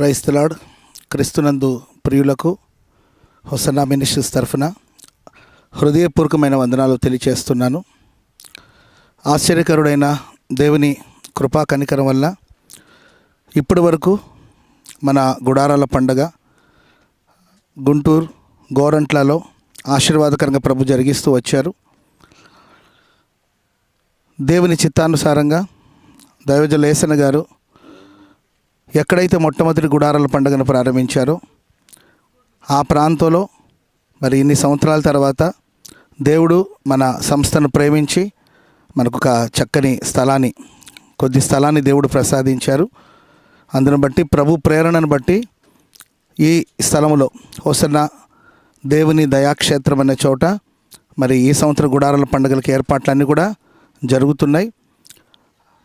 క్రైస్తలాడ్ క్రీస్తునందు ప్రియులకు హొసనా మినిస్ట్రీస్ తరఫున హృదయపూర్వకమైన వందనాలు తెలియచేస్తున్నాను. ఆశ్చర్యకరుడైన దేవుని కృపా కనికరం వల్ల ఇప్పటి వరకు మన గుడారాల పండగ గుంటూరు గోరంట్లలో ఆశీర్వాదకరంగా ప్రభు జరిగిస్తూ వచ్చారు. దేవుని చిత్తానుసారంగా దైవజ లేసన గారు ఎక్కడైతే మొట్టమొదటి గుడారాల పండుగను ప్రారంభించారో ఆ ప్రాంతంలో మరి ఇన్ని సంవత్సరాల తర్వాత దేవుడు మన సంస్థను ప్రేమించి మనకు ఒక చక్కని స్థలాన్ని కొద్ది స్థలాన్ని దేవుడు ప్రసాదించారు. అందును బట్టి ప్రభు ప్రేరణను బట్టి ఈ స్థలంలో హోసన్న దేవుని దయాక్షేత్రం అనే చోట మరి ఈ సంవత్సరం గుడారాల పండుగలకి ఏర్పాట్లన్నీ కూడా జరుగుతున్నాయి.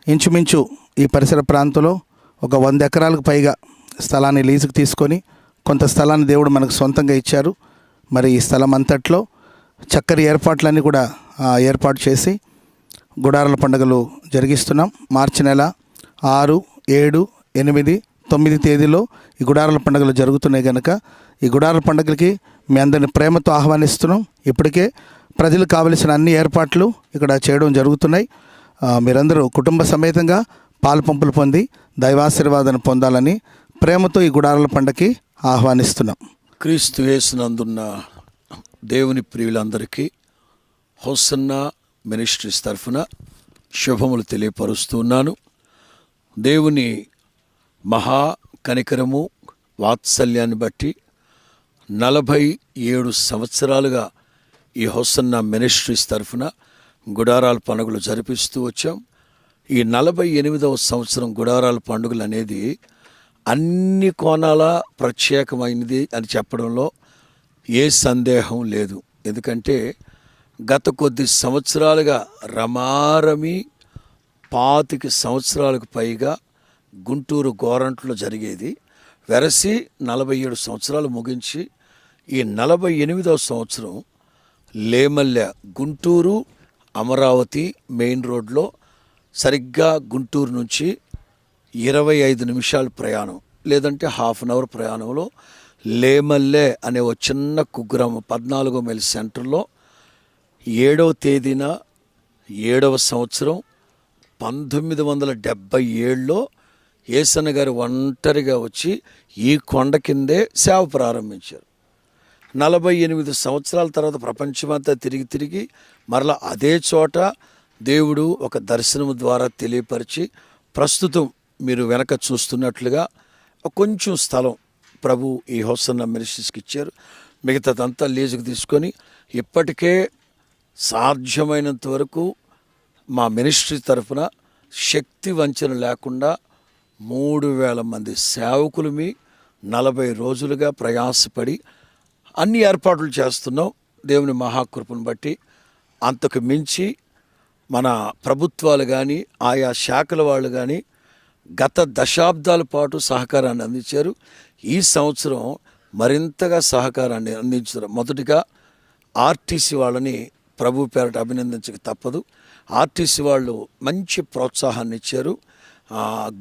ఇంచుమించు ఈ పరిసర ప్రాంతంలో ఒక వంద ఎకరాలకు పైగా స్థలాన్ని లీజుకు తీసుకొని కొంత స్థలాన్ని దేవుడు మనకు సొంతంగా ఇచ్చారు. మరి ఈ స్థలం అంతట్లో చక్కని ఏర్పాట్లన్నీ కూడా ఏర్పాటు చేసి గుడారల పండుగలు జరిగిస్తున్నాం. మార్చి నెల ఆరు ఏడు ఎనిమిది తొమ్మిది తేదీలో ఈ గుడారల పండుగలు జరుగుతున్నాయి కనుక ఈ గుడారల పండుగలకి మీ అందరిని ప్రేమతో ఆహ్వానిస్తున్నాం. ఇప్పటికే ప్రజలు కావలసిన అన్ని ఏర్పాట్లు ఇక్కడ చేయడం జరుగుతున్నాయి. మీరందరూ కుటుంబ సమేతంగా పాలు పంపులు పొంది దైవాశీర్వాదాన్ని పొందాలని ప్రేమతో ఈ గుడారాల పండగకి ఆహ్వానిస్తున్నాం. క్రీస్తు వేసినందున్న దేవుని ప్రియులందరికీ హోసన్న మినిస్ట్రీస్ తరఫున శుభములు తెలియపరుస్తున్నాను దేవుని మహా కనికరము వాత్సల్యాన్ని బట్టి నలభై ఏడు సంవత్సరాలుగా ఈ హోసన్న మినిస్ట్రీస్ తరఫున గుడారాల పండుగలు జరిపిస్తూ వచ్చాం. ఈ నలభై ఎనిమిదవ సంవత్సరం గుడారాల పండుగలు అనేది అన్ని కోణాల ప్రత్యేకమైనది అని చెప్పడంలో ఏ సందేహం లేదు. ఎందుకంటే గత కొద్ది సంవత్సరాలుగా రమారమి పాతిక సంవత్సరాలకు పైగా గుంటూరు గోరంట్లో జరిగేది. వెరసి నలభై ఏడు సంవత్సరాలు ముగించి ఈ నలభై ఎనిమిదవ సంవత్సరం లేమల్లె గుంటూరు అమరావతి మెయిన్ రోడ్లో సరిగ్గా గుంటూరు నుంచి ఇరవై ఐదు నిమిషాలు ప్రయాణం లేదంటే హాఫ్ అన్ అవర్ ప్రయాణంలో లేమల్లే అనే ఒక చిన్న కుగ్రామం పద్నాలుగో మైల్ సెంటర్లో ఏడవ తేదీన ఏడవ సంవత్సరం పంతొమ్మిది వందల డెబ్భై ఏడులో ఏసన్న గారు ఒంటరిగా వచ్చి ఈ కొండ కిందే సేవ ప్రారంభించారు. నలభై ఎనిమిది సంవత్సరాల తర్వాత ప్రపంచమంతా తిరిగి తిరిగి మరలా అదే చోట దేవుడు ఒక దర్శనం ద్వారా తెలియపరిచి ప్రస్తుతం మీరు వెనక చూస్తున్నట్లుగా కొంచెం స్థలం ప్రభు ఈ హోసన్న మినిస్ట్రీస్కి ఇచ్చారు. మిగతాదంతా లీజుకు తీసుకొని ఇప్పటికే సాధ్యమైనంత వరకు మా మినిస్ట్రీ తరఫున శక్తి వంచన లేకుండా మూడు వేల మంది సేవకులు మీ నలభై రోజులుగా ప్రయాసపడి అన్ని ఏర్పాట్లు చేస్తున్నాం. దేవుని మహాకృపను బట్టి అంతకు మించి మన ప్రభుత్వాలు కానీ ఆయా శాఖల వాళ్ళు కానీ గత దశాబ్దాల పాటు సహకారాన్ని అందించారు. ఈ సంవత్సరం మరింతగా సహకారాన్ని అందించారు మొదటిగా ఆర్టీసీ వాళ్ళని ప్రభు పేరట అభినందించక తప్పదు. ఆర్టీసీ వాళ్ళు మంచి ప్రోత్సాహాన్ని ఇచ్చారు.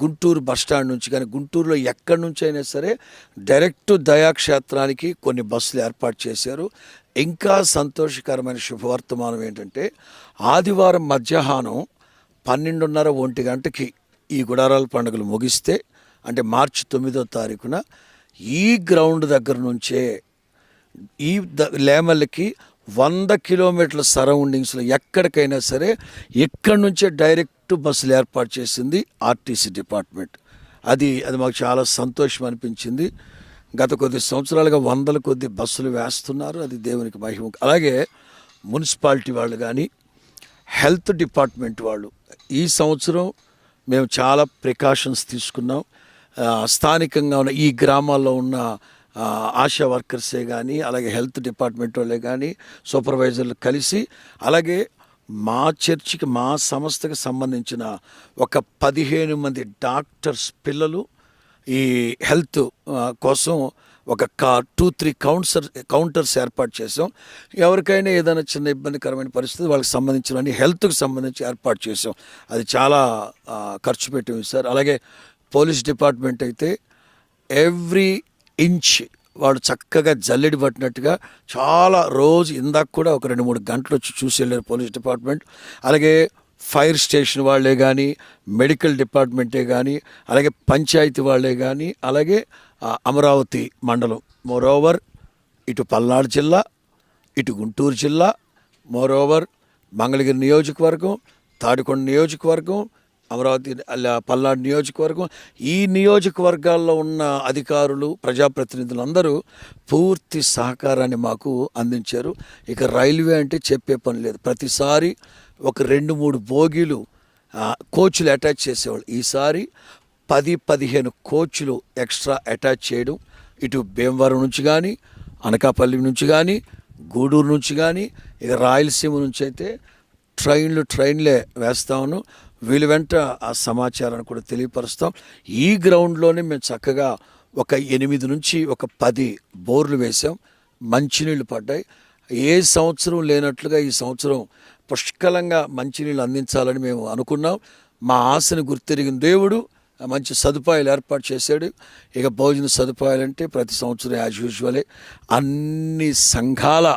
గుంటూరు బస్ స్టాండ్ నుంచి కానీ గుంటూరులో ఎక్కడి నుంచి అయినా సరే డైరెక్ట్ దయాక్షేత్రానికి కొన్ని బస్సులు ఏర్పాటు చేశారు. ఇంకా సంతోషకరమైన శుభవర్తమానం ఏంటంటే ఆదివారం మధ్యాహ్నం పన్నెండున్నర ఒంటి గంటకి ఈ గుడారాల పండుగలు ముగిస్తే అంటే మార్చి తొమ్మిదో తారీఖున ఈ గ్రౌండ్ దగ్గర నుంచే ఈ ద లేమల్కి వంద కిలోమీటర్ల సరౌండింగ్స్లో ఎక్కడికైనా సరే ఇక్కడి నుంచే డైరెక్ట్ బస్సులు ఏర్పాటు చేసింది ఆర్టీసీ డిపార్ట్మెంట్. అది అది మాకు చాలా సంతోషం అనిపించింది. గత కొద్ది సంవత్సరాలుగా వందల కొద్ది బస్సులు వేస్తున్నారు. అది దేవునికి మహిమ. అలాగే మున్సిపాలిటీ వాళ్ళు కానీ హెల్త్ డిపార్ట్మెంట్ వాళ్ళు ఈ సంవత్సరం మేము చాలా ప్రికాషన్స్ తీసుకున్నాం. స్థానికంగా ఉన్న ఈ గ్రామాల్లో ఉన్న ఆశా వర్కర్సే కానీ అలాగే హెల్త్ డిపార్ట్మెంట్ వాళ్ళే కానీ సూపర్వైజర్లు కలిసి అలాగే మా చర్చికి మా సంస్థకి సంబంధించిన ఒక పదిహేను మంది డాక్టర్స్ పిల్లలు ఈ హెల్త్ కోసం ఒక కా టూ త్రీ కౌంటర్ కౌంటర్స్ ఏర్పాటు చేసాం. ఎవరికైనా ఏదైనా చిన్న ఇబ్బందికరమైన పరిస్థితి వాళ్ళకి సంబంధించిన హెల్త్కి సంబంధించి ఏర్పాటు చేసాం. అది చాలా ఖర్చు పెట్టింది సార్. అలాగే పోలీస్ డిపార్ట్మెంట్ అయితే ఎవ్రీ ఇంచ్ వాడు చక్కగా జల్లెడి పట్టినట్టుగా చాలా రోజు ఇందాక కూడా ఒక రెండు మూడు గంటలు వచ్చి చూసి వెళ్ళారు పోలీస్ డిపార్ట్మెంట్. అలాగే ఫైర్ స్టేషన్ వాళ్ళే కానీ మెడికల్ డిపార్ట్మెంటే కానీ అలాగే పంచాయతీ వాళ్ళే కానీ అలాగే అమరావతి మండలం. మోరోవర్ ఇటు పల్నాడు జిల్లా ఇటు గుంటూరు జిల్లా మోరోవర్ మంగళగిరి నియోజకవర్గం తాడికొండ నియోజకవర్గం అమరావతి పల్నాడు నియోజకవర్గం ఈ నియోజకవర్గాల్లో ఉన్న అధికారులు ప్రజాప్రతినిధులందరూ పూర్తి సహకారాన్ని మాకు అందించారు. ఇక రైల్వే అంటే చెప్పే పని లేదు. ప్రతిసారి ఒక రెండు మూడు బోగీలు కోచ్లు అటాచ్ చేసేవాళ్ళు. ఈసారి పది పదిహేను కోచ్లు ఎక్స్ట్రా అటాచ్ చేయడం ఇటు భీమవరం నుంచి కానీ అనకాపల్లి నుంచి కానీ గూడూరు నుంచి కానీ ఇక రాయలసీమ నుంచి అయితే ట్రైన్లు ట్రైన్లే వేస్తామను వీళ్ళు వెంట ఆ సమాచారాన్ని కూడా తెలియపరుస్తాం. ఈ గ్రౌండ్లోనే మేము చక్కగా ఒక ఎనిమిది నుంచి ఒక పది బోర్లు వేసాం మంచినీళ్ళు పడ్డాయి. ఏ సంవత్సరం లేనట్లుగా ఈ సంవత్సరం పుష్కలంగా మంచినీళ్ళు అందించాలని మేము అనుకున్నాం. మా ఆశను గుర్తెరిగిన దేవుడు మంచి సదుపాయాలు ఏర్పాటు చేశాడు. ఇక భోజన సదుపాయాలంటే ప్రతి సంవత్సరం యాజ్ యూజువలే అన్ని సంఘాల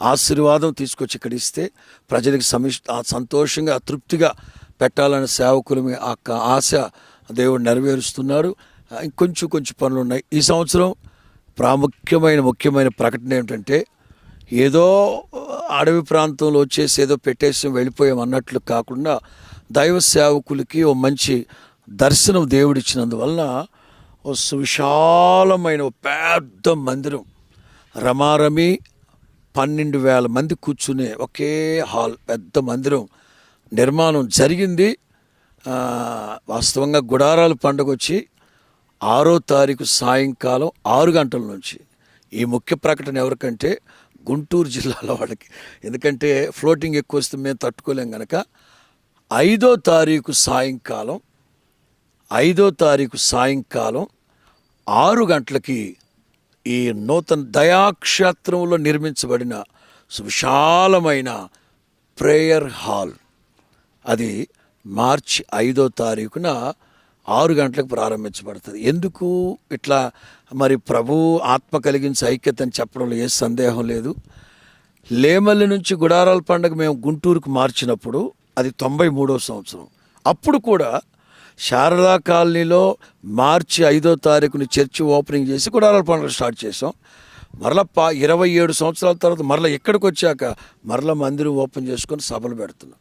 ఆశీర్వాదం తీసుకొచ్చి ఇక్కడ ఇస్తే ప్రజలకు సమిష్ సంతోషంగా తృప్తిగా పెట్టాలనే సేవకులు ఆ ఆశ దేవుడు నెరవేరుస్తున్నాడు. ఇంకొంచెం కొంచెం పనులు ఉన్నాయి. ఈ సంవత్సరం ప్రాముఖ్యమైన ముఖ్యమైన ప్రకటన ఏమిటంటే ఏదో అడవి ప్రాంతంలో వచ్చేసి ఏదో పెట్టేసి వెళ్ళిపోయాం అన్నట్లు కాకుండా దైవ సేవకులకి ఓ మంచి దర్శనం దేవుడిచ్చినందువల్ల ఓ సువిశాలమైన ఓ పెద్ద మందిరం. రమారమి పన్నెండు వేల మంది కూర్చునే ఒకే హాల్ పెద్ద మందిరం. నిర్మాణం జరిగింది. వాస్తవంగా గుడారాల పండుగ వచ్చి ఆరో తారీఖు సాయంకాలం ఆరు గంటల నుంచి. ఈ ముఖ్య ప్రకటన ఎవరికంటే గుంటూరు జిల్లాలో వాళ్ళకి. ఎందుకంటే ఫ్లోటింగ్ ఎక్కువ వస్తే మేము తట్టుకోలేం కనుక ఐదో తారీఖు సాయంకాలం ఐదో తారీఖు సాయంకాలం ఆరు గంటలకి ఈ నూతన దయాక్షేత్రంలో నిర్మించబడిన సువిశాలమైన ప్రేయర్ హాల్. అది మార్చి ఐదో తారీఖున ఆరు గంటలకు ప్రారంభించబడుతుంది. ఎందుకు ఇట్లా మరి ప్రభు ఆత్మ కలిగించే ఐక్యత అని చెప్పడంలో ఏ సందేహం లేదు. లేమల్లి నుంచి గుడారాల పండుగ మేము గుంటూరుకు మార్చినప్పుడు అది తొంభై మూడో సంవత్సరం. అప్పుడు కూడా శారదా కాలనీలో మార్చి ఐదో తారీఖుని చర్చి ఓపెనింగ్ చేసి గుడారాల పండుగ స్టార్ట్ చేసాం మరల పా ఇరవై ఏడు సంవత్సరాల తర్వాత మరల ఇక్కడికి వచ్చాక మరల మందిరం ఓపెన్ చేసుకొని సభలు పెడుతున్నాం.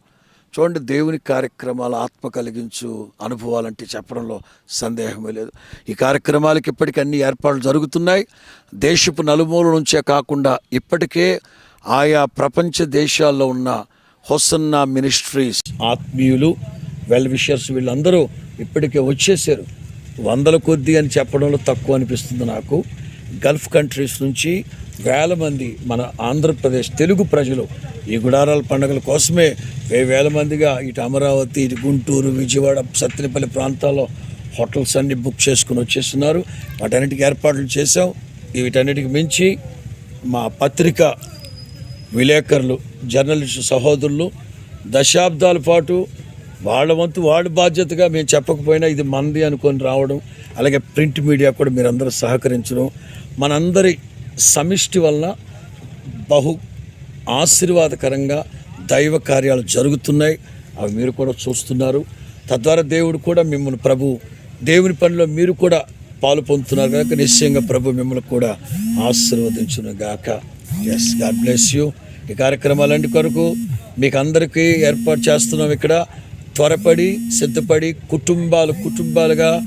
చూడండి దేవుని కార్యక్రమాలు ఆత్మ కలిగించు అనుభవాలంటే చెప్పడంలో సందేహమే లేదు. ఈ కార్యక్రమాలకి ఇప్పటికీ అన్ని ఏర్పాట్లు జరుగుతున్నాయి. దేశపు నలుమూల నుంచే కాకుండా ఇప్పటికే ఆయా ప్రపంచ దేశాల్లో ఉన్న హొసన్నా మినిస్ట్రీస్ ఆత్మీయులు వెల్ విషర్స్ వీళ్ళందరూ ఇప్పటికే వచ్చేసారు వందల కొద్ది అని చెప్పడంలో తక్కువ అనిపిస్తుంది నాకు. గల్ఫ్ కంట్రీస్ నుంచి వేల మంది మన ఆంధ్రప్రదేశ్ తెలుగు ప్రజలు ఈ గుడారాల పండుగల కోసమే వే వేల మందిగా ఇటు అమరావతి ఇటు గుంటూరు విజయవాడ సత్తెనపల్లి ప్రాంతాల్లో హోటల్స్ అన్ని బుక్ చేసుకుని వచ్చేస్తున్నారు. వాటన్నిటికీ ఏర్పాట్లు చేసాం వీటన్నిటికి మించి మా పత్రిక విలేకరులు జర్నలిస్టు సహోదరులు దశాబ్దాల పాటు వాళ్ళ వంతు వాళ్ళ బాధ్యతగా మేము చెప్పకపోయినా ఇది మంది అనుకొని రావడం అలాగే ప్రింట్ మీడియా కూడా మీరందరూ సహకరించడం మనందరి సమిష్టి వలన బహు ఆశీర్వాదకరంగా దైవ కార్యాలు జరుగుతున్నాయి. అవి మీరు కూడా చూస్తున్నారు. తద్వారా దేవుడు కూడా మిమ్మల్ని ప్రభు దేవుని పనిలో మీరు కూడా పాలు పొందుతున్నారు కనుక నిశ్చయంగా ప్రభు మిమ్మల్ని కూడా ఆశీర్వదించును గాక ఎస్ గాడ్ బ్లెస్ యూ ఈ కార్యక్రమాలన్నిటి కొరకు మీకు అందరికీ ఏర్పాటు చేస్తున్నాం ఇక్కడ. త్వరపడి సిద్ధపడి కుటుంబాలు కుటుంబాలుగా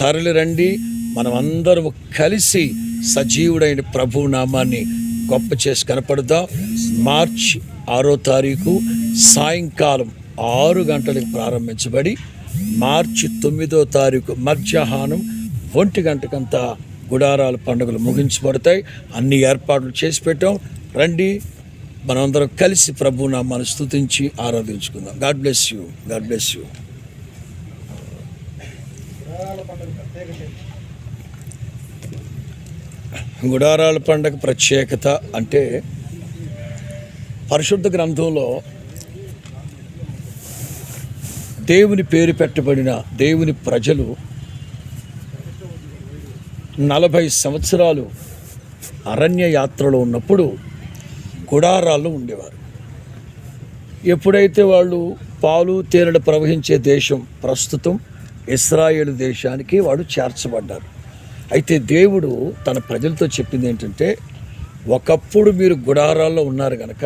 తరలి రండి మనం అందరం కలిసి సజీవుడైన ప్రభు నామాన్ని గొప్ప చేసి కనపడదాం. మార్చి ఆరో తారీఖు సాయంకాలం ఆరు గంటలకు ప్రారంభించబడి మార్చి తొమ్మిదో తారీఖు మధ్యాహ్నం ఒంటి గంటకంతా గుడారాల పండుగలు ముగించబడతాయి. అన్ని ఏర్పాట్లు చేసి పెట్టాం. రండి మనమందరం కలిసి ప్రభు నామాన్ని స్తుతించి ఆరాధించుకుందాం. God bless you. God bless you. గుడారాల పండగ ప్రత్యేకత అంటే పరిశుద్ధ గ్రంథంలో దేవుని పేరు పెట్టబడిన దేవుని ప్రజలు నలభై సంవత్సరాలు అరణ్య యాత్రలో ఉన్నప్పుడు గుడారాల్లో ఉండేవారు. ఎప్పుడైతే వాళ్ళు పాలు తేనెలు ప్రవహించే దేశం ప్రస్తుతం ఇస్రాయేల్ దేశానికి వాడు చేర్చబడ్డారు. అయితే దేవుడు తన ప్రజలతో చెప్పింది ఏంటంటే ఒకప్పుడు మీరు గుడారాల్లో ఉన్నారు కనుక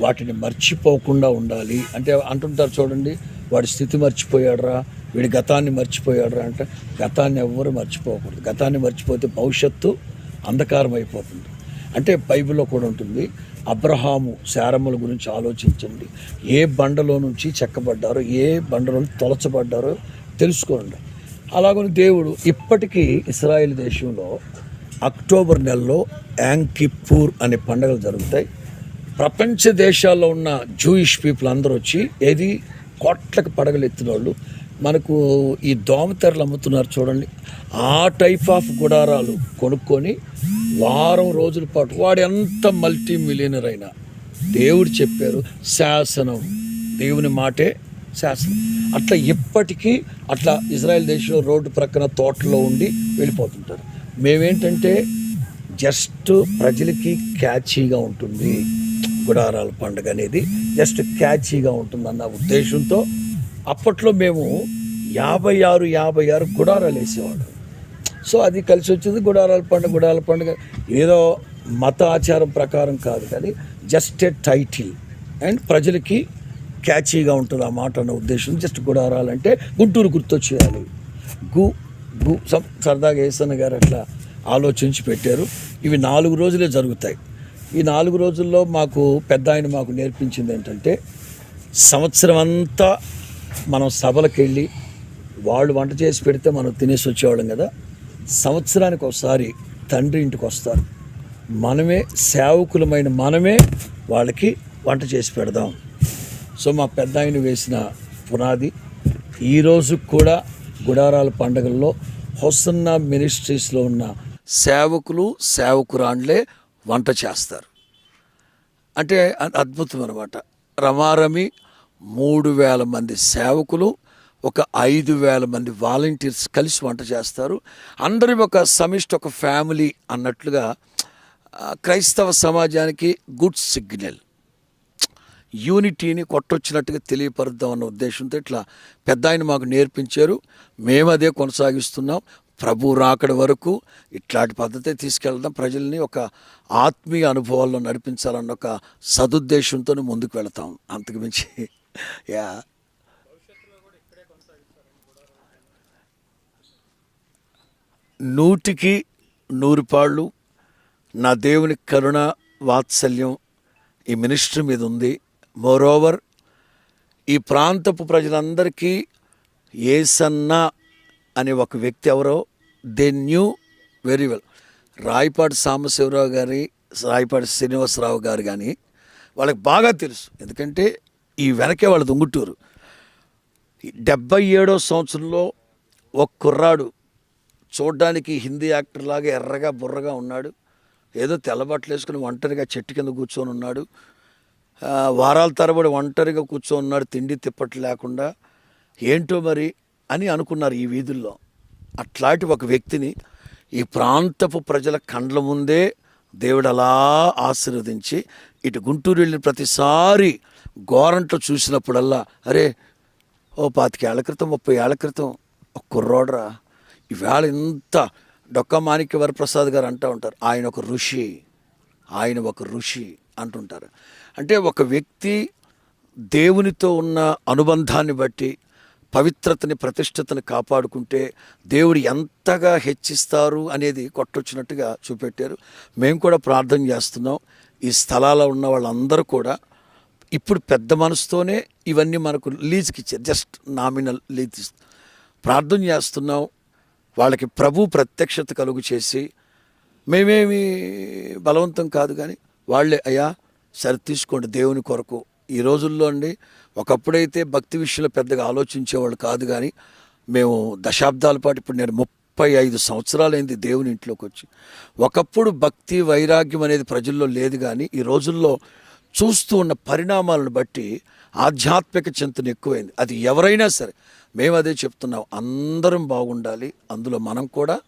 వాటిని మర్చిపోకుండా ఉండాలి. అంటే అంటుంటారు చూడండి వాడి స్థితి మర్చిపోయాడురా వీడి గతాన్ని మర్చిపోయాడురా అంటే గతాన్ని ఎవ్వరు మర్చిపోకూడదు. గతాన్ని మర్చిపోతే భవిష్యత్తు అంధకారం అయిపోతుంది అంటే బైబిల్లో కూడా ఉంటుంది అబ్రహాము శారముల గురించి ఆలోచించండి. ఏ బండలో నుంచి చెక్కబడ్డారో ఏ బండలో నుంచి తొలచబడ్డారో తెలుసుకోండి. అలాగని దేవుడు ఇప్పటికీ ఇస్రాయేల్ దేశంలో అక్టోబర్ నెలలో యాంకిపూర్ అనే పండుగలు జరుగుతాయి. ప్రపంచ దేశాల్లో ఉన్న జూయిష్ పీపుల్ అందరూ వచ్చి ఏది కోట్లకు పడగలు ఎత్తిన వాళ్ళు మనకు ఈ దోమతెరలు అమ్ముతున్నారు చూడండి. ఆ టైప్ ఆఫ్ గుడారాలు కొనుక్కొని వారం రోజుల పాటు వాడు ఎంత మల్టీ మిలియనర్ అయినా దేవుడు చెప్పారు శాసనం దేవుని మాటే శాసనం. అట్లా ఇప్పటికీ అట్లా ఇజ్రాయెల్ దేశంలో రోడ్డు ప్రక్కన తోటలో ఉండి వెళ్ళిపోతుంటారు. మేమేంటంటే జస్ట్ ప్రజలకి క్యాచీగా ఉంటుంది గుడారాల పండుగ అనేది. జస్ట్ క్యాచీగా ఉంటుందన్న ఉద్దేశంతో అప్పట్లో మేము యాభై ఆరు యాభై ఆరు గుడారాలు వేసేవాడు సో అది కలిసి వచ్చింది గుడారాల పండుగ గుడారాల పండుగ. ఏదో మత ఆచారం ప్రకారం కాదు కానీ జస్ట్ ఏ టైటిల్. అండ్ ప్రజలకి క్యాచీగా ఉంటుంది ఆ మాట అన్న ఉద్దేశం. జస్ట్ గుడారాలంటే గుంటూరు గుర్తొచ్చేయాలి. గు గు సరదాగా ఏసన్న గారు అట్లా ఆలోచించి పెట్టారు. ఇవి నాలుగు రోజులే జరుగుతాయి. ఈ నాలుగు రోజుల్లో మాకు పెద్ద ఆయన మాకు నేర్పించింది ఏంటంటే సంవత్సరం అంతా మనం సభలకు వెళ్ళి వాళ్ళు వంట చేసి పెడితే మనం తినేసి వచ్చేవాళ్ళం కదా. సంవత్సరానికి ఒకసారి తండ్రి ఇంటికి వస్తారు. మనమే సేవకులమైన మనమే వాళ్ళకి వంట చేసి పెడదాం. సో మా పెద్ద ఆయన వేసిన పునాది. ఈరోజు కూడా గుడారాల పండుగల్లో హొసన్న మినిస్ట్రీస్లో ఉన్న సేవకులు సేవకురాండ్లే వంట చేస్తారు. అంటే అద్భుతం అనమాట రమారమి మూడు వేల మంది సేవకులు ఒక ఐదు వేల మంది వాలంటీర్స్ కలిసి వంట చేస్తారు. అందరి ఒక సమిష్టి ఒక ఫ్యామిలీ అన్నట్లుగా క్రైస్తవ సమాజానికి గుడ్ సిగ్నల్. యూనిటీని కొట్టొచ్చినట్టుగా తెలియపరుద్దాం అన్న ఉద్దేశంతో ఇట్లా పెద్ద ఆయన మాకు నేర్పించారు. మేము అదే కొనసాగిస్తున్నాం. ప్రభు రాకడ వరకు ఇట్లాంటి పద్ధతే తీసుకెళ్దాం. ప్రజల్ని ఒక ఆత్మీయ అనుభవాల్లో నడిపించాలన్న ఒక సదుద్దేశంతో ముందుకు వెళతాం. అంతకు మించి యా. నూటికి నూరు పాళ్ళు నా దేవుని కరుణ వాత్సల్యం ఈ మినిస్ట్రీ మీద ఉంది. మోరోవర్ ఈ ప్రాంతపు ప్రజలందరికీ ఏసన్న అనే ఒక వ్యక్తి ఎవరో they knew very well Rayapati Sambasivarao గారి రాయపాటి శ్రీనివాసరావు గారు కానీ వాళ్ళకి బాగా తెలుసు. ఎందుకంటే ఈ వెనకే వాళ్ళ దుంగుటూరు. డెబ్బై ఏడో సంవత్సరంలో ఒక కుర్రాడు చూడ్డానికి హిందీ యాక్టర్ లాగా ఎర్రగా బుర్రగా ఉన్నాడు. ఏదో తెల్లబట్టలు వేసుకుని ఒంటరిగా చెట్టు కింద కూర్చొని ఉన్నాడు. వారాల తరబడి ఒంటరిగా కూర్చొని ఉన్నాడు తిండి తిప్పట్లు లేకుండా. ఏంటో మరి అని అనుకున్నారు ఈ వీధుల్లో. అట్లాంటి ఒక వ్యక్తిని ఈ ప్రాంతపు ప్రజల కండ్ల ముందే దేవుడు అలా ఆశీర్వదించి ఇటు గుంటూరు వెళ్ళిన ప్రతిసారి గోరంట్లో చూసినప్పుడల్లా అరే ఓ పాతికేళ్ళ క్రితం ముప్పై ఏళ్ళ క్రితం ఒక కుర్రోడ్రా ఈవేళ ఇంత డొక్క మాణిక్య వరప్రసాద్ గారు అంటూ ఉంటారు ఆయన ఒక ఋషి. ఆయన ఒక ఋషి అంటుంటారు. అంటే ఒక వ్యక్తి దేవునితో ఉన్న అనుబంధాన్ని బట్టి పవిత్రతని ప్రతిష్టతని కాపాడుకుంటే దేవుడు ఎంతగా హెచ్చిస్తారు అనేది కొట్టొచ్చినట్టుగా చూపెట్టారు. మేము కూడా ప్రార్థన చేస్తున్నాం. ఈ స్థలాల్లో ఉన్న వాళ్ళందరూ కూడా ఇప్పుడు పెద్ద మనసుతోనే ఇవన్నీ మనకు లీజ్కి ఇచ్చారు. Just nominal lease. ప్రార్థన చేస్తున్నాం. వాళ్ళకి ప్రభు ప్రత్యక్షత కలుగు చేసి మేమేమి బలవంతం కాదు కానీ వాళ్ళే అయ్యా సరి తీసుకోండి దేవుని కొరకు. ఈ రోజుల్లో అండి ఒకప్పుడైతే భక్తి విషయంలో పెద్దగా ఆలోచించేవాళ్ళు కాదు కానీ మేము దశాబ్దాల పాటు ఇప్పుడు నేను ముప్పై ఐదు సంవత్సరాలైంది దేవుని ఇంట్లోకి వచ్చి. ఒకప్పుడు భక్తి వైరాగ్యం అనేది ప్రజల్లో లేదు కానీ ఈ రోజుల్లో చూస్తూ ఉన్న పరిణామాలను బట్టి ఆధ్యాత్మిక చింతన ఎక్కువైంది. అది ఎవరైనా సరే మేము అదే చెప్తున్నాం అందరం బాగుండాలి. అందులో మనం కూడా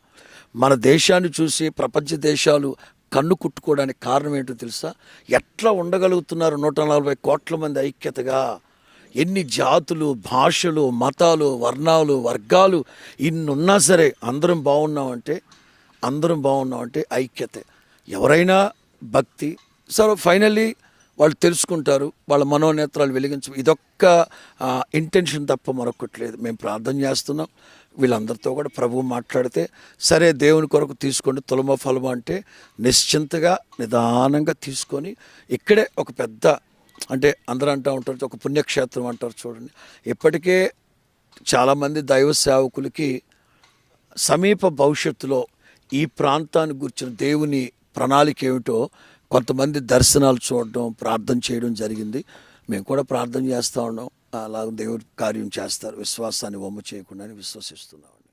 మన దేశాన్ని చూసి ప్రపంచ దేశాలు కన్ను కుట్టుకోవడానికి కారణం ఏంటో తెలుసా? ఎట్లా ఉండగలుగుతున్నారు నూట నలభై కోట్ల మంది ఐక్యతగా? ఎన్ని జాతులు భాషలు మతాలు వర్ణాలు వర్గాలు ఇన్నున్నా సరే అందరం బాగున్నామంటే అందరం బాగున్నామంటే ఐక్యతే. ఎవరైనా భక్తి సరే ఫైనల్లీ వాళ్ళు తెలుసుకుంటారు వాళ్ళ మనోనేత్రాలు వెలిగించు ఇదొక్క ఇంటెన్షన్ తప్ప మరొకటి లేదు. మేము ప్రార్థన చేస్తున్నాం. వీళ్ళందరితో కూడా ప్రభువు మాట్లాడితే సరే దేవుని కొరకు తీసుకోండి తులమ ఫలము అంటే నిశ్చింతగా నిదానంగా తీసుకొని ఇక్కడే ఒక పెద్ద అంటే అందరూ అంటూ ఉంటారు ఒక పుణ్యక్షేత్రం అంటారు చూడండి. ఇప్పటికే చాలామంది దైవ సేవకులకి సమీప భవిష్యత్తులో ఈ ప్రాంతాన్ని గురించిన దేవుని ప్రణాళిక ఏమిటో కొంతమంది దర్శనాలు చూడడం ప్రార్థన చేయడం జరిగింది. మేము కూడా ప్రార్థన చేస్తూ ఉన్నాం. అలా దేవుడు కార్యం చేస్తారు. విశ్వాసాన్ని వమ్ము చేయకుండా విశ్వసిస్తున్నాం